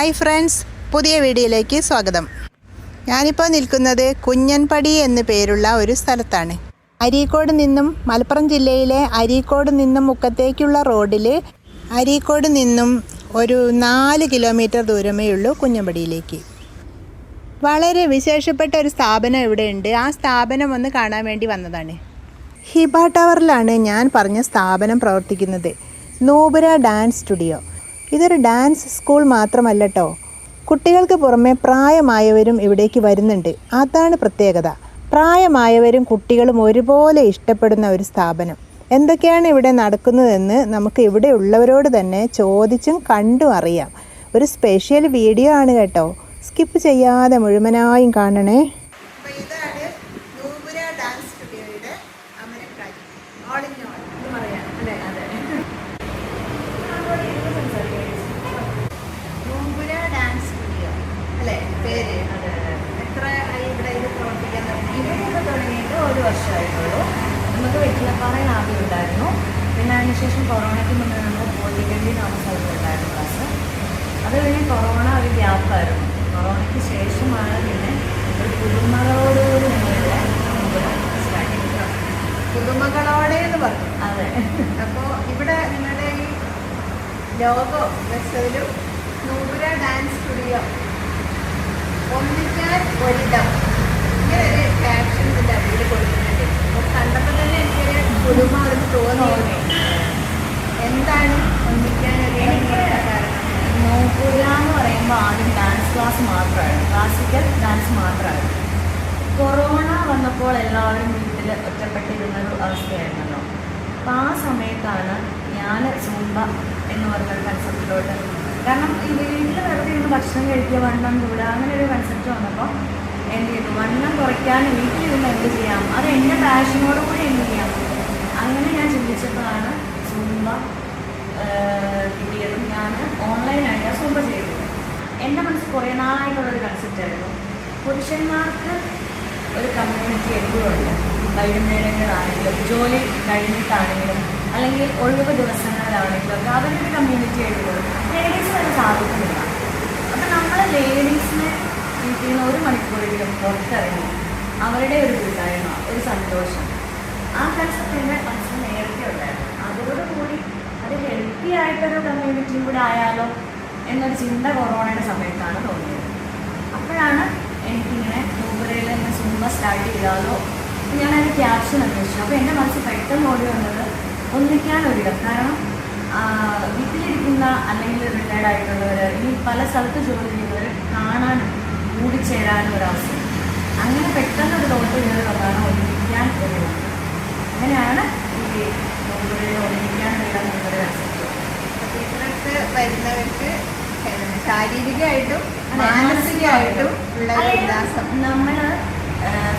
Hi friends പുതിയ വീഡിയോയിലേക്ക് സ്വാഗതം. ഞാനിപ്പോൾ നിൽക്കുന്നത് കുഞ്ഞൻപടി എന്നു പേരുള്ള ഒരു സ്ഥലത്താണ്. അരീക്കോട് നിന്നും മലപ്പുറം ജില്ലയിലെ അരീക്കോട് നിന്നും മുക്കത്തേക്കുള്ള റോഡിൽ അരീക്കോട് നിന്നും ഒരു നാല് കിലോമീറ്റർ ദൂരമേ ഉള്ളൂ കുഞ്ഞൻപടിയിലേക്ക്. വളരെ വിശേഷപ്പെട്ട ഒരു സ്ഥാപനം ഇവിടെയുണ്ട്. ആ സ്ഥാപനം ഒന്ന് കാണാൻ വേണ്ടി വന്നതാണ്. ഹിബ ടവറിലാണ് ഞാൻ പറഞ്ഞ സ്ഥാപനം പ്രവർത്തിക്കുന്നത്. Nupura dance studio. ഇതൊരു ഡാൻസ് സ്കൂൾ മാത്രമല്ല കേട്ടോ കുട്ടികൾക്ക് പുറമെ പ്രായമായവരും ഇവിടേക്ക് വരുന്നുണ്ട്. അതാണ് പ്രത്യേകത. പ്രായമായവരും കുട്ടികളും ഒരുപോലെ ഇഷ്ടപ്പെടുന്ന ഒരു സ്ഥാപനം. എന്തൊക്കെയാണ് ഇവിടെ നടക്കുന്നതെന്ന് നമുക്ക് ഇവിടെ ഉള്ളവരോട് തന്നെ ചോദിച്ചും കണ്ടും അറിയാം. ഒരു സ്പെഷ്യൽ വീഡിയോ ആണ് കേട്ടോ. സ്കിപ്പ് ചെയ്യാതെ മുഴുവനായും കാണണേ ഇതാണ് നൂപുര ഡാൻസ് സ്റ്റുഡിയോയുടെ അമരക്കാരി ഓൾ ഇൻ ഓൾ എന്ന് പറയാം അല്ലേ അതെ നൂപുര ഡാൻസ് സ്റ്റുഡിയോ അല്ലേ പേര് എത്ര ആയി ഇവിടെ ഇത് പ്രവർത്തിക്കാൻ തുടങ്ങി തുടങ്ങിയിട്ട് ഒരു വർഷമായിട്ടുള്ളൂ. നമുക്ക് വെറ്റിലപ്പാറയിൽ ആദ്യം ഉണ്ടായിരുന്നു. പിന്നെ അതിനുശേഷം കൊറോണയ്ക്ക് മുന്നേ നമ്മൾ പോയിക്കേണ്ടി താമസമായിട്ടുണ്ടായിരുന്നു ക്ലാസ് അത് കഴിഞ്ഞ് കൊറോണ ഒരു ഗ്യാപ്പായിരുന്നു കൊറോണയ്ക്ക് ശേഷമാണ് പിന്നെ ഒരു പുതുമകളോടുകൂടി ഞങ്ങളിവിടെ സ്റ്റാർട്ട് ചെയ്തത് പുതുമകളോടെ എന്ന് പറഞ്ഞു അതെ അപ്പോൾ ഇവിടെ നിങ്ങളുടെ ഈ ലോഗോ വെച്ചതിലും നൂപുര ഡാൻസ് സ്റ്റുഡിയോ ഒന്നിക്കാൻ ഒരിടം ഇങ്ങനെ ഒരു ക്യാപ്ഷൻ ഇതിന്റെ അടിയിൽ കൊടുക്കുന്നുണ്ട് അപ്പോൾ കണ്ടപ്പോൾ തന്നെ എനിക്കൊരു പുതുമ ഒരു തോന്നി എന്താണ് ഒന്നിക്കാൻ ഒരിടം എന്ന് പറയാൻ കാരണം നോപ്പുര പറയുമ്പോൾ ആദ്യം ഡാൻസ് ക്ലാസ് മാത്രമായിരുന്നു. ക്ലാസിക്കൽ ഡാൻസ് മാത്രമായിരുന്നു. കൊറോണ വന്നപ്പോൾ എല്ലാവരും വീട്ടിൽ ഒറ്റപ്പെട്ടിരുന്നൊരു അവസ്ഥയായിരുന്നല്ലോ. അപ്പോൾ ആ സമയത്താണ് ഞാൻ സൂമ്പ എന്ന് പറഞ്ഞൊരു കൺസെപ്റ്റിലോട്ട് കാരണം ഈ വീട്ടിൽ വെറുതെ ഇരുന്ന് ഭക്ഷണം കഴിക്കുക വണ്ണം കൂടുക അങ്ങനെ ഒരു കൺസെപ്റ്റ് വന്നപ്പോൾ എന്ത് ചെയ്തു? വണ്ണം കുറയ്ക്കാൻ വീട്ടിലിരുന്ന് എന്ത് ചെയ്യാം? അത് എന്റെ പാഷനോട് കൂടി എന്ത് ചെയ്യാം? അങ്ങനെ ഞാൻ ചിന്തിച്ചപ്പോഴാണ് സൂമ്പ ഏഹ് കിട്ടിയതും ഞാൻ ഓൺലൈനായിട്ട് സൂമ്പ ചെയ്തു എന്റെ മനസ്സിൽ കുറേ കൺസെപ്റ്റ് പുരുഷന്മാർക്ക് ഒരു കമ്മ്യൂണിറ്റി എപ്പോഴുണ്ട് വൈകുന്നേരങ്ങളാണെങ്കിലും ജോലി കഴിഞ്ഞിട്ടാണെങ്കിലും അല്ലെങ്കിൽ ഒഴിവ് ദിവസങ്ങളിലാണെങ്കിലും ഒക്കെ അവരുടെ കമ്മ്യൂണിറ്റി ആയിട്ടുള്ളത് ലേഡീസിന് അത് സാധിക്കുന്നില്ല. അപ്പം നമ്മൾ ലേഡീസിനെ വീട്ടിൽ നിന്ന് ഒരു മണിക്കൂറെങ്കിലും പുറത്തിറങ്ങി അവരുടെ ഒരു കൂട്ടായ്മ ഒരു സന്തോഷം. ആ കൺസെപ്റ്റ് എന്റെ മനസ്സിൽ നേരത്തെ ഉണ്ടായിരുന്നു. അതോടുകൂടി അത് ഹെൽത്തി ആയിട്ടൊരു കമ്മ്യൂണിറ്റിയും കൂടെ ആയാലോ എന്നൊരു ചിന്ത കൊറോണയുടെ സമയത്താണ് തോന്നിയത്. അപ്പോഴാണ് എനിക്കിങ്ങനെ ഊബറയിൽ നിന്ന് സിനിമ സ്റ്റാർട്ട് ചെയ്താലോ ഞാനൊരു ക്യാപ്ഷൻ അന്വേഷിച്ചു. അപ്പോൾ എന്റെ മനസ്സിൽ പെട്ടെന്ന് ഓടി വന്നത് ഒന്നിക്കാനൊരിടം കാരണം വീട്ടിലിരിക്കുന്ന അല്ലെങ്കിൽ റിട്ടയർഡ് ആയിട്ടുള്ളവർ ഇനി പല സ്ഥലത്ത് ജോലി ചെയ്യുന്നവർ കാണാനും കൂടിച്ചേരാനും ഒരവസരം അങ്ങനെ പെട്ടെന്ന് ഒരു തോട്ട് കയറി വന്നാണ് ഒന്നിക്കാൻ ഒരിടം. അങ്ങനെയാണ് ഈ ഒന്നിക്കാൻ ഒരിടം എന്നൊരു വരുന്നവർക്ക് ശാരീരികമായിട്ടും മാനസികമായിട്ടും ഉള്ള ഉല്ലാസം. നമ്മൾ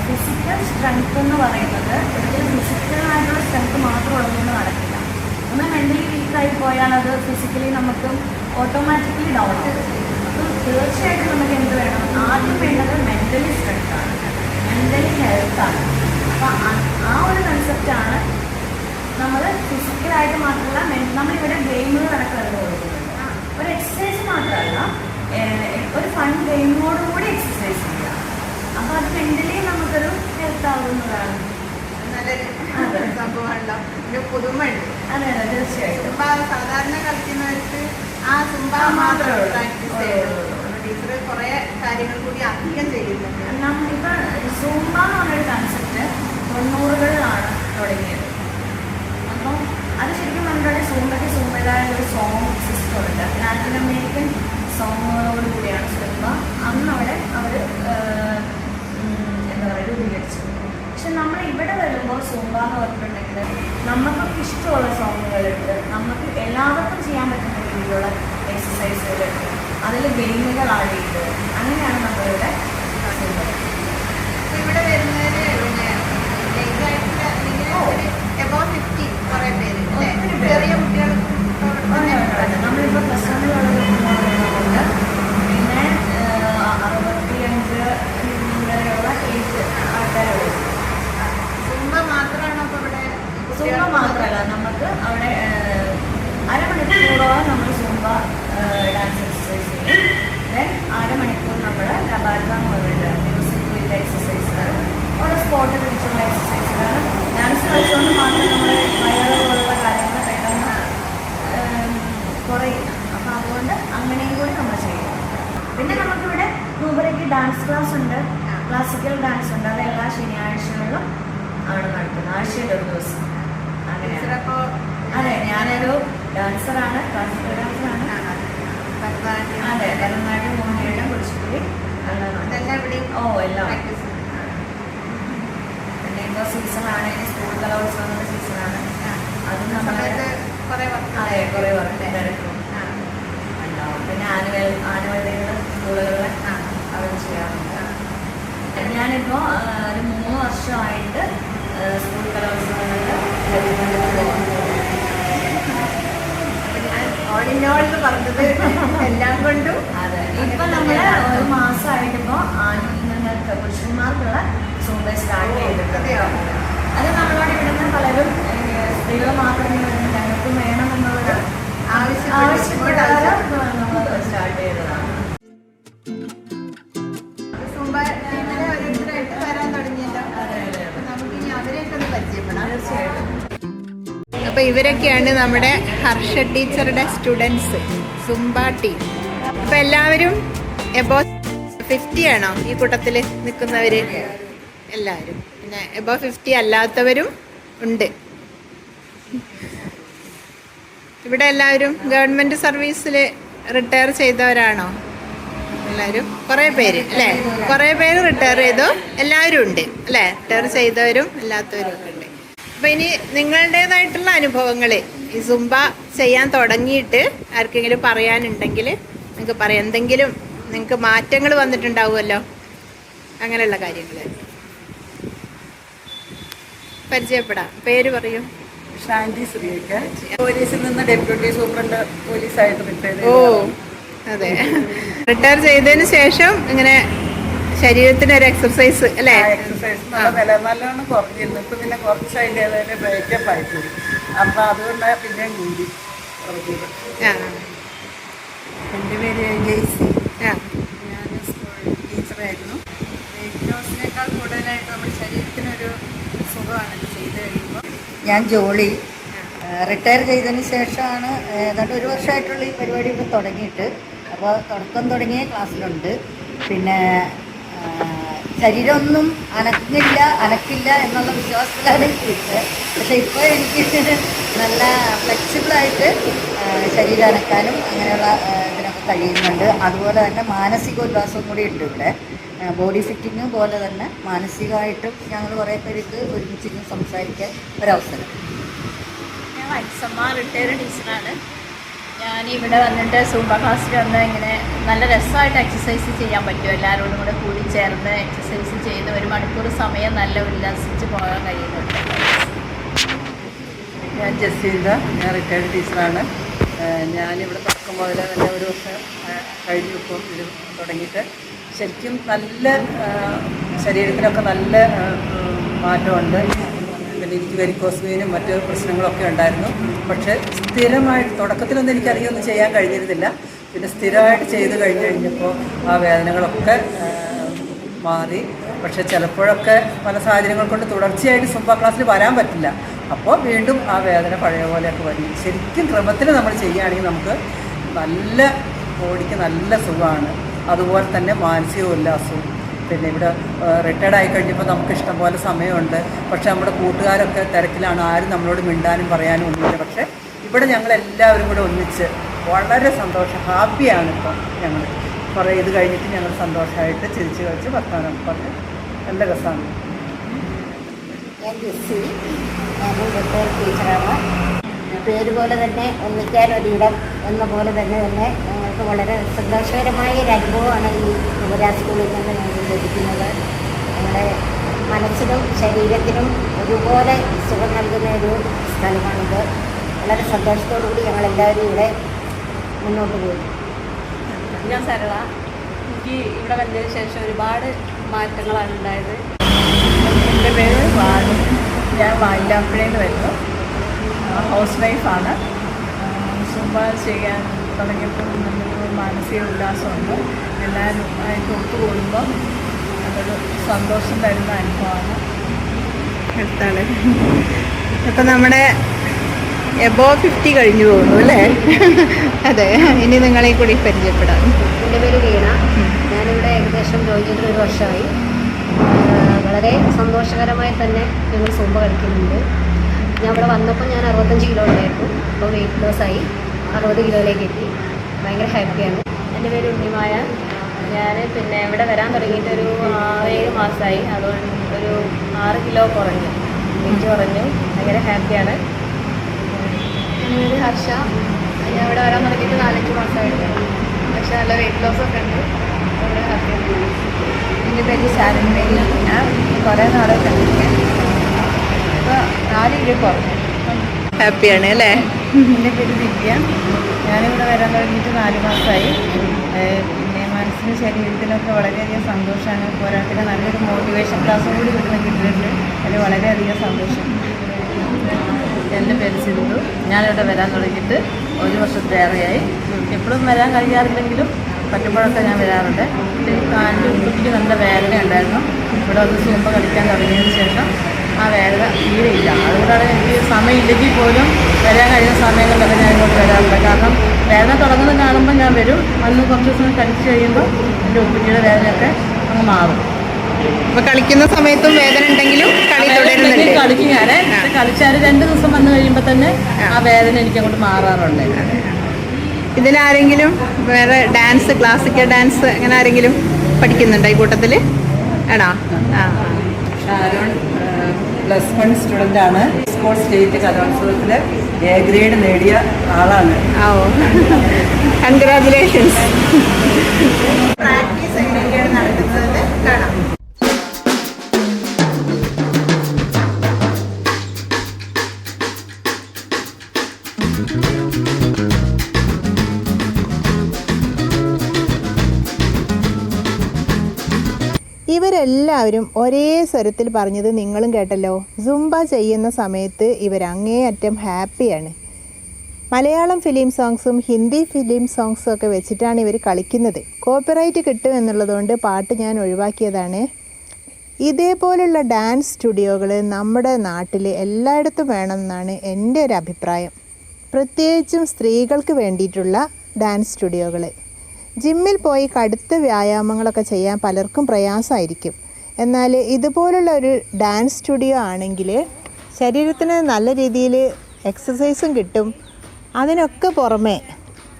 ഫിസിക്കൽ സ്ട്രെങ്ത് എന്ന് പറയുന്നത് ഒരിക്കലും ഫിസിക്കലായിട്ടുള്ള സ്ട്രെങ്ത് മാത്രം ഉള്ളതൊന്നും നടക്കില്ല. നമ്മൾ മെന്റലി വീക്കായി പോയാൽ അത് ഫിസിക്കലി നമുക്ക് ഓട്ടോമാറ്റിക്കലി ഡൗൺ ആവും അപ്പോൾ തീർച്ചയായിട്ടും നമുക്ക് എന്ത് വേണം? ആദ്യം വേണ്ടത് മെന്റലി സ്ട്രെങ്ത് ആണ്. ഹെൽത്ത് ആണ്. അപ്പോൾ ആ ഒരു കൺസെപ്റ്റാണ് നമ്മൾ ഫിസിക്കലായിട്ട് മാത്രമല്ല നമ്മളിവിടെ ഗെയിമുകൾ നടക്കുന്നത് ഒരു എക്സസൈസ് മാത്രമല്ല ഒരു ഫൺ ഗെയിമോട് കൂടി എക്സസൈസ് ചെയ്യുക അപ്പോൾ അത് മെന്റലി നമുക്കൊരു ഹെൽത്ത് ആവുന്നതാണ്. നല്ലൊരു അതെ. സംഭവമാണല്ലോ. ഒരു പുതുമയുണ്ട്. അതെ അതെ തീർച്ചയായിട്ടും. സുംബ സാധാരണ കളിക്കുന്നവർക്ക് ആ സുംബ ആ, മാത്രമേ മാത്രമേ ഉള്ളൂ. പ്രാക്ടീസ് ചെയ്യുള്ളൂ ടീച്ചർ കുറേ കാര്യങ്ങൾ കൂടി അധികം ചെയ്യുന്നുണ്ട്. നമ്മളിപ്പോൾ സൂമ്പ എന്ന് പറഞ്ഞൊരു കൺസെപ്റ്റ് തൊണ്ണൂറുകളിലാണ് തുടങ്ങിയത്. അപ്പം അത് ശരിക്കും നമ്മുടെ സൂമ്പയ്ക്ക് സൂമ്പതായ ഒരു സോങ് സിസ്റ്റം ഉണ്ട് ലാറ്റിൻ അമേരിക്കൻ സോങ്ങുകളോട് കൂടിയാണ് സിനിമ. അന്ന് അവിടെ അവർ എന്താ പറയുക രൂപീകരിച്ചത്. പക്ഷെ നമ്മൾ ഇവിടെ വരുമ്പോൾ സൂമ്പ എന്ന് പറഞ്ഞിട്ടുണ്ടെങ്കിൽ നമുക്കൊക്കെ ഇഷ്ടമുള്ള സോങ്ങുകളുണ്ട്. നമുക്ക് എല്ലാവർക്കും ചെയ്യാൻ പറ്റുന്ന രീതിയിലുള്ള എക്സസൈസുകളുണ്ട് അതിൽ ഗെയിമുകൾ ആഡ് അങ്ങനെയാണ് നമ്മളിവിടെ ഇവിടെ വരുന്നവര് പിന്നെ age ആയിട്ടുള്ള അല്ലെങ്കിൽ ഒരു above 50 കുറേ പേര് അല്ലേ? ഒത്തിരി പേര്. ചെറിയ കുട്ടികളും ഇവിടെ തന്നെ നമ്മളിപ്പോൾ പ്ലസ് വണ്ണിലുള്ള പിന്നെ അറുപത്തിയഞ്ച് വരെയുള്ള ഏജ് ആൾക്കാരുള്ളൂ സുംബ മാത്രമാണോ അപ്പൊ ഇവിടെ സൂമ്പ മാത്രമല്ല നമുക്ക് അവിടെ അരമണിക്കൂറോളം നമ്മൾ സൂമ്പ ഡാൻസ് എക്സസൈസ് ചെയ്യും. അരമണിക്കൂർ നമ്മൾ നടക്കാൻ പോയിട്ടുണ്ട് മ്യൂസിക് വിത്ത് എക്സസൈസുകൾ ഓരോ സ്പോട്ട് പിടിച്ചുള്ള എക്സസൈസുകൾ ഡാൻസ് കളിച്ചുകൊണ്ട് മാത്രം നമ്മൾ വയറ് പോലുള്ള കാര്യങ്ങൾ പെട്ടെന്ന് കുറയില്ല അപ്പം അതുകൊണ്ട് അങ്ങനെയും കൂടി നമ്മൾ ചെയ്യും. പിന്നെ നമുക്കിവിടെ ഗൂബറയ്ക്ക് ഡാൻസ് ക്ലാസ് ഉണ്ട്. ക്ലാസിക്കൽ ഡാൻസ് ഉണ്ട്. അത് എല്ലാ ശനിയാഴ്ചകളിലും ആണ് നടക്കുന്നത്. ആഴ്ചയിൽ ഒരു ദിവസം അങ്ങനെയാണ് അതെ ഞാനൊരു ഡാൻസറാണ് ക്ലാസിക്കൽ ഡാൻസറാണ്. അതെ ഭരതനാട്യം മോഹിനിയാട്ടം കുച്ചിപ്പുടി എല്ലാം ഓ എല്ലാം. പിന്നെ ഇപ്പോൾ സീസണാണ് ഇനി സ്കൂൾ കലോത്സവങ്ങളുടെ സീസണാണ് അതും നമ്മളെ അതെ കുറേ വർക്ക് തിരക്കും ഉണ്ടാവും പിന്നെ ആനുവൽ ആനുവൽ ഡേകൾ സ്കൂളുകളിൽ അവർ ചെയ്യാറുണ്ട്. ഞാനിപ്പോൾ ഒരു മൂന്ന് വർഷമായിട്ട് സ്കൂൾ പറഞ്ഞത് എല്ലാം കൊണ്ടും. ഇപ്പൊ നമ്മൾ ഒരു മാസമായിട്ടിപ്പോ ആണുങ്ങൾക്ക് പുരുഷന്മാർക്കുള്ള സൂമ്പ സ്റ്റാർട്ട് ചെയ്തിട്ടുണ്ട്. അത് നമ്മളോട് ഇവിടുന്ന് പലരും സ്ത്രീകൾ മാത്രമേ ഞങ്ങൾക്ക് വേണം എന്നുള്ളത് ആവശ്യപ്പെട്ടാലും നമ്മൾ സ്റ്റാർട്ട് ചെയ്തതാണ്. അപ്പോൾ ഇവരൊക്കെയാണ് നമ്മുടെ ഹർഷ ടീച്ചറുടെ സ്റ്റുഡൻസ് സുംബ ടീം. അപ്പോൾ എല്ലാവരും എബോ ഫിഫ്റ്റി ആണോ ഈ കൂട്ടത്തിൽ നിൽക്കുന്നവര് എല്ലാവരും. പിന്നെ എബോ ഫിഫ്റ്റി അല്ലാത്തവരും ഉണ്ട്. ഇവിടെ എല്ലാവരും ഗവൺമെന്റ് സർവീസിൽ റിട്ടയർ ചെയ്തവരാണോ? എല്ലാവരും? കുറേ പേര് അല്ലേ? കുറേ പേര് റിട്ടയർ ചെയ്തു. എല്ലാവരും ഉണ്ട് അല്ലേ? റിട്ടയർ ചെയ്തവരും അല്ലാത്തവരും അപ്പം ഇനി നിങ്ങളുടേതായിട്ടുള്ള അനുഭവങ്ങൾ ഈ സുംബ ചെയ്യാൻ തുടങ്ങിയിട്ട് ആർക്കെങ്കിലും പറയാനുണ്ടെങ്കിൽ നിങ്ങൾക്ക് പറയാം. എന്തെങ്കിലും നിങ്ങൾക്ക് മാറ്റങ്ങൾ വന്നിട്ടുണ്ടാവുമല്ലോ? അങ്ങനെയുള്ള കാര്യങ്ങൾ. പരിചയപ്പെടാം. പേര് പറയൂ. ശ്രീയൊക്കെ. പോലീസിൽ നിന്ന് ഡെപ്യൂട്ടി സൂപ്രണ്ട് പോലീസായിട്ട് റിട്ടയർ ഓ അതെ. റിട്ടയർ ചെയ്തതിന് ശേഷം ഇങ്ങനെ ശരീരത്തിന് ഒരു എക്സർസൈസ് അല്ലേ? എക്സസൈസ് നല്ല നില നല്ലോണം കുറഞ്ഞിരുന്നു. ഇപ്പൊ പിന്നെ കുറച്ച് അതിന്റെ ഏതായാലും ബ്രേക്കപ്പ് ആയിപ്പോയി. അപ്പൊ അതുകൊണ്ട് പിന്നെയും കൂടി കുറഞ്ഞത്. ആ. എന്റെ പേര് ജെയ്സി. ഞാൻ സ്കൂൾ ടീച്ചറായിരുന്നു വെയിറ്റ് ലോസിനേക്കാൾ കൂടുതലായിട്ട് നമ്മുടെ ശരീരത്തിനൊരു സുഖമാണ് ചെയ്ത് കഴിയുമ്പോൾ ഞാൻ ജോളി റിട്ടയർ ചെയ്തതിന് ശേഷമാണ് ഏതാണ്ട് ഒരു വർഷമായിട്ടുള്ള ഈ പരിപാടി ഇപ്പോൾ തുടങ്ങിയിട്ട് അപ്പോൾ തുടക്കം തുടങ്ങിയ ക്ലാസ്സിലുണ്ട് പിന്നെ ശരീരമൊന്നും അനക്കില്ല അനക്കില്ല എന്നുള്ള വിശ്വാസത്തിലാണ് ഇരിക്കുന്നത്. പക്ഷേ ഇപ്പോൾ എനിക്ക് നല്ല ഫ്ലെക്സിബിളായിട്ട് ശരീരം അനക്കാനും അങ്ങനെയുള്ള ഇതിനൊക്കെ കഴിയുന്നുണ്ട്. അതുപോലെ തന്നെ മാനസികോല്ലാസവും കൂടി ഉണ്ട് ഇവിടെ. ബോഡി ഫിറ്റിങ് പോലെ തന്നെ മാനസികമായിട്ടും ഞങ്ങൾ കുറേ പേർക്ക് ഒരുമിച്ചിരുന്ന് സംസാരിക്കാൻ ഒരവസരം. ഞാൻ വത്സമ്മ റിട്ടയർഡ് ടീച്ചറാണ്. ഞാൻ ഇവിടെ വന്നിട്ട് സൂപ്പർ ക്ലാസ്സിൽ വന്ന് ഇങ്ങനെ നല്ല രസമായിട്ട് എക്സസൈസ് ചെയ്യാൻ പറ്റും. എല്ലാവരോടും കൂടെ കൂടി ചേർന്ന് എക്സസൈസ് ചെയ്ത് ഒരു മണിക്കൂർ സമയം നല്ല ഉല്ലാസിച്ച് പോകാൻ കഴിയുന്നുണ്ട്. ഞാൻ ജസീന്ത ഞാൻ റിട്ടയർഡ് ടീച്ചറാണ്. ഞാനിവിടെ തുടക്കം മുതൽ തന്നെ ഒരു വർഷം കഴിഞ്ഞു ഇപ്പം ഇത് തുടങ്ങിയിട്ട്. ശരിക്കും നല്ല ശരീരത്തിനൊക്കെ നല്ല മാറ്റമുണ്ട്. എനിക്ക് വെരിക്കോസ്മീനും മറ്റു പ്രശ്നങ്ങളൊക്കെ ഉണ്ടായിരുന്നു. പക്ഷേ സ്ഥിരമായിട്ട് തുടക്കത്തിലൊന്നും എനിക്കറിയൊന്നും ചെയ്യാൻ കഴിഞ്ഞിരുന്നില്ല. പിന്നെ സ്ഥിരമായിട്ട് ചെയ്ത് കഴിഞ്ഞ് കഴിഞ്ഞപ്പോൾ ആ വേദനകളൊക്കെ മാറി. പക്ഷെ ചിലപ്പോഴൊക്കെ പല സാഹചര്യങ്ങൾ കൊണ്ട് തുടർച്ചയായിട്ട് സുംബ ക്ലാസ്സിൽ വരാൻ പറ്റില്ല. അപ്പോൾ വീണ്ടും ആ വേദന പഴയ പോലെയൊക്കെ വരും. ശരിക്കും ക്രമത്തിൽ നമ്മൾ ചെയ്യുകയാണെങ്കിൽ നമുക്ക് നല്ല ബോഡിക്ക് നല്ല സുഖമാണ്. അതുപോലെ തന്നെ മാനസിക ഉല്ലാസവും പിന്നെ ഇവിടെ റിട്ടയർഡ് ആയി കഴിഞ്ഞപ്പോൾ നമുക്ക് ഇഷ്ടംപോലെ സമയമുണ്ട്. പക്ഷേ നമ്മുടെ കൂട്ടുകാരൊക്കെ തിരക്കിലാണ്. ആരും നമ്മളോട് മിണ്ടാനും പറയാനും ഒന്നുമില്ല. പക്ഷേ ഇവിടെ ഞങ്ങൾ എല്ലാവരും കൂടെ ഒന്നിച്ച് വളരെ സന്തോഷം ഹാപ്പിയാണ് ഇപ്പം ഞങ്ങൾ കുറേ ഇത് കഴിഞ്ഞിട്ട് ഞങ്ങൾ സന്തോഷമായിട്ട് ചിരിച്ച് കളിച്ച് വർത്തമാനം പറഞ്ഞ് നല്ല രസമാണ്. ടീച്ചറാണ് പേര് പോലെ തന്നെ ഒന്നിക്കാൻ ഒരിടം എന്ന പോലെ തന്നെ തന്നെ ഞങ്ങൾക്ക് വളരെ സന്തോഷകരമായ ഒരു അനുഭവമാണ് ഈ യുവരാ സ്കൂളിൽ നിന്ന് ഞങ്ങൾക്ക് ലഭിക്കുന്നത്. ഞങ്ങളുടെ മനസ്സിനും ശരീരത്തിനും ഒരുപോലെ സുഖം നൽകുന്ന ഒരു സ്ഥലമാണിത്. വളരെ സന്തോഷത്തോടു കൂടി ഞങ്ങളെല്ലാവരും ഇവിടെ മുന്നോട്ട് പോകുന്നു ഞാൻ സരള. എനിക്ക് ഇവിടെ വന്നതിന് ശേഷം ഒരുപാട് മാറ്റങ്ങളാണ് ഉണ്ടായത്. എന്റെ പേര് വാണി ഞാൻ വായിലാപ്പുഴയിൽ നിന്ന് വരുന്നു. ഹൗസ് വൈഫാണ്. സുമ്പാ ചെയ്യാൻ തുടങ്ങിയപ്പോൾ നല്ലൊരു മാനസിക ഉല്ലാസമുണ്ട്. എല്ലാവരും ആയിട്ട് ഒത്തുകൂടുമ്പോൾ അതൊരു സന്തോഷം തരുന്ന അനുഭവമാണ്. അടുത്താണ് അപ്പം നമ്മുടെ എബോ ഫിഫ്റ്റി കഴിഞ്ഞു പോകുന്നു അല്ലേ? അതെ ഇനി നിങ്ങളെ കൂടി പരിചയപ്പെടാം. എന്റെ പേര് വീണ. ഞാനിവിടെ ഏകദേശം ജോയിൻ ചെയ്തിട്ട് ഒരു വർഷമായി വളരെ സന്തോഷകരമായി തന്നെ ഞങ്ങൾ സൂമ്പ കളിക്കുന്നുണ്ട്. ഞാൻ ഇവിടെ വന്നപ്പോൾ ഞാൻ അറുപത്തഞ്ച് കിലോ ഉണ്ടായിരുന്നു. അപ്പോൾ വെയിറ്റ് ലോസ് ആയി. അറുപത് കിലോയിലേക്ക് എത്തി. ഭയങ്കര ഹാപ്പിയാണ് എന്റെ പേര് ഉണ്ണിമായ. ഞാൻ പിന്നെ ഇവിടെ വരാൻ തുടങ്ങിയിട്ട് ഒരു ആറേഴ് മാസമായി. അതുകൊണ്ട് ഒരു ആറ് കിലോ കുറഞ്ഞു. വെയിറ്റ് കുറഞ്ഞു. ഭയങ്കര ഹാപ്പിയാണ് എന്റെ പേര് ഹർഷ. ഞാൻ ഇവിടെ വരാൻ തുടങ്ങിയിട്ട് നാലഞ്ച് മാസമായിട്ട് പക്ഷെ നല്ല വെയിറ്റ് ലോസ് ഒക്കെ ഉണ്ട്. വളരെ ഹാപ്പിയാണ് എന്റെ പേര് ശാരൻ മേരി ഞാൻ കുറേ നാളെ കണ്ടിരിക്കാൻ. ഇപ്പോൾ നാല് കിലോ കുറഞ്ഞു. ഹാപ്പിയാണ് അല്ലേ? എന്റെ പേര് ദിവ്യ. ഞാനിവിടെ വരാൻ തുടങ്ങിയിട്ട് നാല് മാസമായി. പിന്നെ മനസ്സിനും ശരീരത്തിനൊക്കെ വളരെയധികം സന്തോഷമാണ്. പോരാത്തിന് നല്ലൊരു മോട്ടിവേഷൻ ക്ലാസ്സും കൂടി ഇവിടുന്ന് കിട്ടിയിട്ടുണ്ട്. അതിൽ വളരെയധികം സന്തോഷം. എന്റെ പേര് സിന്ധു. ഞാനിവിടെ വരാൻ തുടങ്ങിയിട്ട് ഒരു വർഷത്തേറെയായി എപ്പോഴും വരാൻ കഴിയാറില്ലെങ്കിലും പറ്റുമ്പോഴൊക്കെ ഞാൻ വരാറുണ്ട്. ഉപ്പിക്ക് നല്ല വേദന ഉണ്ടായിരുന്നു ഇവിടെ ഒന്ന് സൂപ്പ് കളിക്കാൻ തുടങ്ങിയതിന് ശേഷം ആ വേദന തീരെ ഇല്ല അതുകൊണ്ടാണ് എനിക്ക് സമയമില്ലെങ്കിൽ പോലും വരാൻ കഴിയുന്ന സമയങ്ങളിലൊക്കെ ഞാൻ ഇങ്ങോട്ട് വരാറുണ്ട്. കാരണം വേദന തുടങ്ങുന്നത് കാണുമ്പോൾ ഞാൻ വരും. അന്ന് കുറച്ച് ദിവസം കളിച്ച് കഴിയുമ്പോൾ എന്റെ ഉടുപ്പിന്റെ വേദനയൊക്കെ അങ്ങ് മാറും. അപ്പോൾ കളിക്കുന്ന സമയത്തും വേദന ഉണ്ടെങ്കിലും കളി തുടരുന്നുണ്ട്. കളിക്കും ഞാൻ കളിച്ചാൽ രണ്ട് ദിവസം വന്നു കഴിയുമ്പോൾ തന്നെ ആ. വേദന എനിക്ക് അങ്ങോട്ട് മാറാറുണ്ട്. ഇതിലാരെങ്കിലും വേറെ ഡാൻസ് ക്ലാസിക്കൽ ഡാൻസ് അങ്ങനെ ആരെങ്കിലും പഠിക്കുന്നുണ്ടോ ഈ കൂട്ടത്തിൽ ആണോ? ആ. ഷാരോൺ പ്ലസ് വൺ സ്റ്റുഡന്റ് ആണ്. സ്പോർട്സ് സ്റ്റേറ്റ് കലോത്സവത്തിൽ എ ഗ്രേഡ് നേടിയ ആളാണ്. കൺഗ്രാചുലേഷൻസ് പ്രാക്ടീസ് ഇവരെല്ലാവരും ഒരേ സ്വരത്തിൽ പറഞ്ഞത് നിങ്ങളും കേട്ടല്ലോ. സുംബ ചെയ്യുന്ന സമയത്ത് ഇവർ അങ്ങേയറ്റം ഹാപ്പിയാണ്. മലയാളം ഫിലിം സോങ്സും ഹിന്ദി ഫിലിം സോങ്സും ഒക്കെ വെച്ചിട്ടാണ് ഇവർ കളിക്കുന്നത്. കോപ്പിറൈറ്റ് കിട്ടും എന്നുള്ളതുകൊണ്ട് പാട്ട് ഞാൻ ഒഴിവാക്കിയതാണ്. ഇതേപോലുള്ള ഡാൻസ് സ്റ്റുഡിയോകൾ നമ്മുടെ നാട്ടിൽ എല്ലായിടത്തും വേണമെന്നാണ് എന്റെ ഒരു അഭിപ്രായം. പ്രത്യേകിച്ചും സ്ത്രീകൾക്ക് വേണ്ടിയിട്ടുള്ള ഡാൻസ് സ്റ്റുഡിയോകൾ ജിമ്മിൽ പോയി കടുത്ത വ്യായാമങ്ങളൊക്കെ ചെയ്യാൻ പലർക്കും പ്രയാസമായിരിക്കും. എന്നാൽ ഇതുപോലുള്ള ഒരു ഡാൻസ് സ്റ്റുഡിയോ ആണെങ്കിൽ ശരീരത്തിന് നല്ല രീതിയിൽ എക്സസൈസും കിട്ടും. അതിനൊക്കെ പുറമെ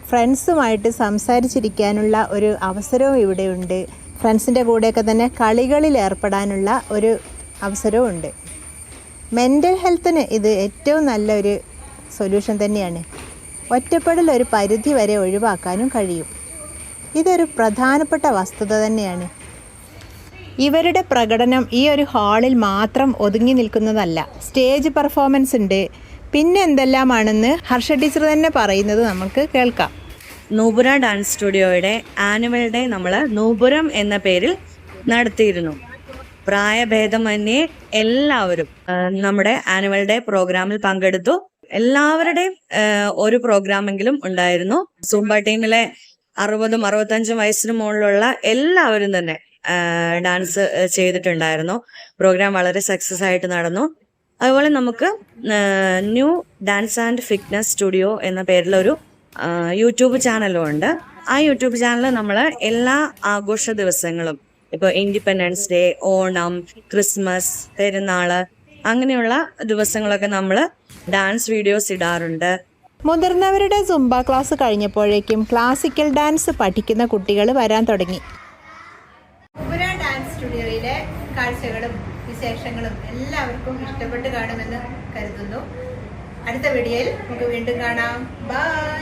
ഫ്രണ്ട്സുമായിട്ട് സംസാരിച്ചിരിക്കാനുള്ള ഒരു അവസരവും ഇവിടെയുണ്ട് ഫ്രണ്ട്സിന്റെ കൂടെയൊക്കെ തന്നെ കളികളിൽ ഏർപ്പെടാനുള്ള ഒരു അവസരവും ഉണ്ട്. മെന്റൽ ഹെൽത്തിന് ഇത് ഏറ്റവും നല്ലൊരു സൊല്യൂഷൻ തന്നെയാണ്. ഒറ്റപ്പെടൽ ഒരു പരിധി വരെ ഒഴിവാക്കാനും കഴിയും. ഇതൊരു പ്രധാനപ്പെട്ട വസ്തുത തന്നെയാണ്. ഇവരുടെ പ്രകടനം ഈ ഒരു ഹാളിൽ മാത്രം ഒതുങ്ങി നിൽക്കുന്നതല്ല. സ്റ്റേജ് പെർഫോമൻസ് ഉണ്ട്. പിന്നെ എന്തെല്ലാമാണെന്ന് ഹർഷ ടീച്ചർ തന്നെ പറയുന്നത് നമുക്ക് കേൾക്കാം. നൂപുര ഡാൻസ് സ്റ്റുഡിയോയുടെ ആനുവൽ ഡേ നമ്മൾ നൂപുരം എന്ന പേരിൽ നടത്തിയിരുന്നു. പ്രായഭേദമന്യേ എല്ലാവരും നമ്മുടെ ആനുവൽ ഡേ പ്രോഗ്രാമിൽ പങ്കെടുത്തു. എല്ലാവരുടെയും ഒരു പ്രോഗ്രാമെങ്കിലും ഉണ്ടായിരുന്നു. സൂംബ ടീമിലെ അറുപതും അറുപത്തഞ്ചും വയസ്സിനു മുകളിലുള്ള എല്ലാവരും തന്നെ ഡാൻസ് ചെയ്തിട്ടുണ്ടായിരുന്നു. പ്രോഗ്രാം വളരെ സക്സസ് ആയിട്ട് നടന്നു. അതുപോലെ നമുക്ക് new dance and fitness studio എന്ന പേരിലൊരു യൂട്യൂബ് ചാനലും ഉണ്ട്. ആ യൂട്യൂബ് ചാനൽ നമ്മൾ എല്ലാ ആഘോഷ ദിവസങ്ങളും ഇപ്പോൾ ഇൻഡിപെൻഡൻസ് ഡേ ഓണം ക്രിസ്മസ് പെരുന്നാൾ അങ്ങനെയുള്ള ദിവസങ്ങളൊക്കെ നമ്മൾ ഡാൻസ് വീഡിയോസ് ഇടാറുണ്ട്. മുതിർന്നവരുടെ സുംബ ക്ലാസ് കഴിഞ്ഞപ്പോഴേക്കും ക്ലാസിക്കൽ ഡാൻസ് പഠിക്കുന്ന കുട്ടികൾ വരാൻ തുടങ്ങി. ഡാൻസ് സ്റ്റുഡിയോയിലെ കാഴ്ചകളും വിശേഷങ്ങളും എല്ലാവർക്കും ഇഷ്ടപ്പെട്ട് കാണുമെന്ന് കരുതുന്നു. അടുത്ത വീഡിയോയിൽ നമുക്ക് വീണ്ടും കാണാം. ബൈ!